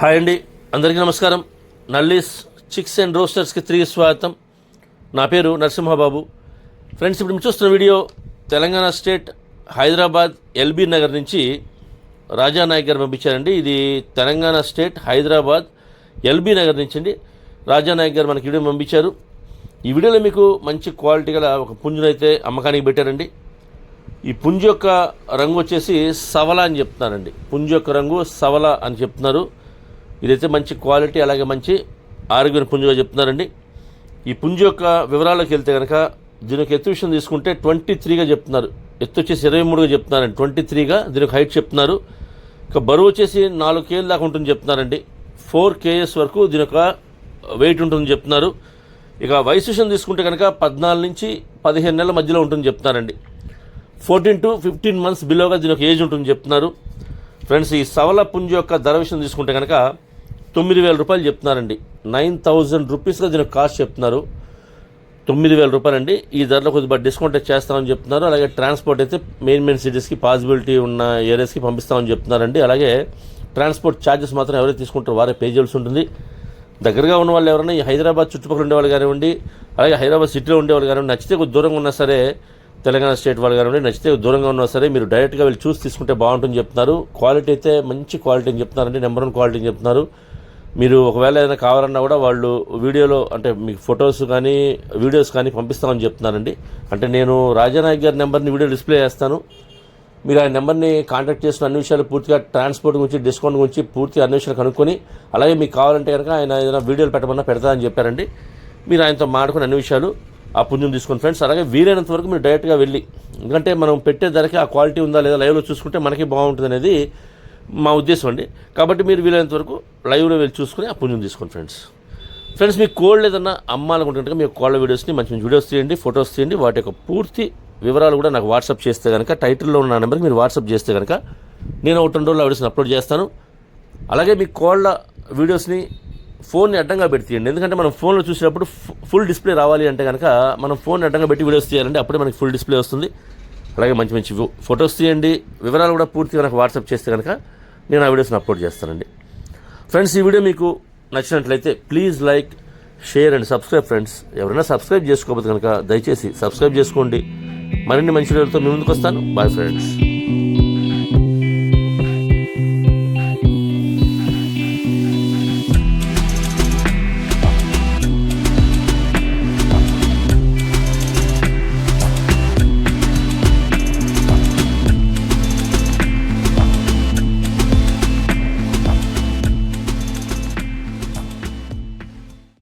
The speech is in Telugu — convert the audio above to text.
హాయ్ అండి. అందరికీ నమస్కారం. నల్లీస్ చిక్స్ అండ్ రోస్టర్స్కి తిరిగి స్వాగతం. నా పేరు నరసింహబాబు. ఫ్రెండ్స్ ఇప్పుడు మీరు చూస్తున్న video Telangana state Hyderabad LB Nagar నుంచి రాజానాయక్ గారు పంపించారండి. ఇది తెలంగాణ స్టేట్ హైదరాబాద్ ఎల్బీ నగర్ నుంచి అండి. రాజానాయక్ గారు మనకి వీడియో పంపించారు. ఈ వీడియోలో మీకు మంచి క్వాలిటీ గల ఒక పుంజునైతే అమ్మకానికి పెట్టారండి. ఈ పుంజ యొక్క రంగు వచ్చేసి సవల అని చెప్తున్నారండి. పుంజ యొక్క రంగు సవల అని చెప్తున్నారు. ఇదైతే మంచి క్వాలిటీ అలాగే మంచి ఆరోగ్యమైన పుంజగా చెప్తున్నారండి. ఈ పుంజ యొక్క వివరాలకు వెళ్తే కనుక దీని యొక్క ఎత్తు విషయం తీసుకుంటే ట్వంటీ త్రీగా చెప్తున్నారు. ఎత్తు వచ్చేసి ఇరవై మూడుగా చెప్తున్నారండి. ట్వంటీ త్రీగా దీని యొక్క హైట్ చెప్తున్నారు. ఇక బరువు వచ్చేసి నాలుగు కేజీల దాకా ఉంటుంది చెప్తున్నారండి. ఫోర్ కేఎస్ వరకు దీని యొక్క వెయిట్ ఉంటుందని చెప్తున్నారు. ఇక వయసు విషయం తీసుకుంటే కనుక పద్నాలుగు నుంచి పదిహేను నెలల మధ్యలో ఉంటుంది చెప్తున్నారండి. ఫోర్టీన్ టు ఫిఫ్టీన్ మంత్స్ బిలోగా దీని ఒక ఏజ్ ఉంటుంది చెప్తున్నారు. ఫ్రెండ్స్ ఈ సవల పుంజ యొక్క ధర విషయం తీసుకుంటే కనుక తొమ్మిది వేల రూపాయలు చెప్తున్నారండి. నైన్ థౌజండ్ రూపీస్గా దీని కాస్ట్ చెప్తున్నారు. తొమ్మిది వేల రూపాయలండి. ఈ ధరలో కొద్దిగా డిస్కౌంట్ అయితే చేస్తామని చెప్తున్నారు. అలాగే ట్రాన్స్పోర్ట్ అయితే మెయిన్ మెయిన్ సిటీస్కి పాసిబిలిటీ ఉన్న ఏరియాస్కి పంపిస్తామని చెప్తున్నారండి. అలాగే ట్రాన్స్పోర్ట్ ఛార్జెస్ మాత్రం ఎవరైతే తీసుకుంటారో వారే పే చేయాల్సి ఉంటుంది. దగ్గరగా ఉన్న వాళ్ళు ఎవరైనా ఈ హైదరాబాద్ చుట్టుపక్కల ఉండేవాళ్ళు కానివ్వండి అలాగే హైదరాబాద్ సిటీలో ఉండేవాళ్ళు కానివ్వండి నచ్చితే కొద్ది దూరంగా ఉన్నా సరే తెలంగాణ స్టేట్ వాళ్ళు కానివ్వండి నచ్చితే దూరంగా ఉన్నా సరే మీరు డైరెక్ట్గా వెళ్ళి చూసి తీసుకుంటే బాగుంటుంది చెప్తున్నారు. క్వాలిటీ అయితే మంచి క్వాలిటీ అని చెప్తున్నారండి. నెంబర్ వన్ క్వాలిటీ అని చెప్తున్నారు. మీరు ఒకవేళ ఏదైనా కావాలన్నా కూడా వాళ్ళు వీడియోలో అంటే మీకు ఫొటోస్ కానీ వీడియోస్ కానీ పంపిస్తామని చెప్తున్నారండి. అంటే నేను రాజానాయక్ గారి నెంబర్ని వీడియో డిస్ప్లే చేస్తాను. మీరు ఆ నెంబర్ని కాంటాక్ట్ చేసిన అన్ని విషయాలు పూర్తిగా ట్రాన్స్పోర్ట్ గురించి డిస్కౌంట్ గురించి పూర్తిగా అన్ని విషయాలు కనుక్కొని అలాగే మీకు కావాలంటే కనుక ఆయన ఏదైనా వీడియోలు పెట్టమన్నా పెడతానని చెప్పారండి. మీరు ఆయనతో మాట్లాడుకుని అన్ని విషయాలు ఆ పుణ్యం తీసుకోండి ఫ్రెండ్స్ అలాగే వీలైనంత వరకు మీరు డైరెక్ట్గా వెళ్ళి ఎందుకంటే మనం పెట్టే ధరకి ఆ క్వాలిటీ ఉందా లేదా లైవ్లో చూసుకుంటే మనకి బాగుంటుంది అనేది మా ఉద్దేశం అండి. కాబట్టి మీరు వీలైనంత వరకు లైవ్లో వెళ్ళి చూసుకుని ఆ పుణ్యం తీసుకోండి ఫ్రెండ్స్. ఫ్రెండ్స్ మీకు కోల్డ్ ఏదన్నా అమ్మాలనుకుంటుంటే మీ కోళ్ళ వీడియోస్ని మంచి మంచి వీడియోస్ తీయండి ఫొటోస్ తీయండి. వాటి యొక్క పూర్తి వివరాలు కూడా నాకు వాట్సాప్ చేస్తే కనుక టైటిల్లో ఉన్న నెంబర్కి మీరు వాట్సాప్ చేస్తే కనుక నేను ఒక రెండు రోజులు ఆ వీడియోస్ని అప్లోడ్ చేస్తాను. అలాగే మీ కోళ్ళ వీడియోస్ని ఫోన్ని అడ్డంగా పెట్టి తీయండి. ఎందుకంటే మనం ఫోన్లో చూసినప్పుడు ఫుల్ డిస్ప్లే రావాలి అంటే కనుక మనం ఫోన్ అడ్డంగా పెట్టి వీడియోస్ తీయాలంటే అప్పుడే మనకి ఫుల్ డిస్ప్లే వస్తుంది. అలాగే మంచి మంచి ఫొటోస్ తీయండి. వివరాలు కూడా పూర్తిగా నాకు వాట్సాప్ చేస్తే కనుక నేను ఆ వీడియోస్ని అప్లోడ్ చేస్తానండి. ఫ్రెండ్స్ ఈ వీడియో మీకు నచ్చినట్లయితే please like share and subscribe friends. ఎవరైనా సబ్స్క్రైబ్ చేసుకోకపోతే కనుక దయచేసి సబ్స్క్రైబ్ చేసుకోండి. మరిన్ని మంచి వీడియోలతో మీ ముందుకు వస్తాను. Bye friends.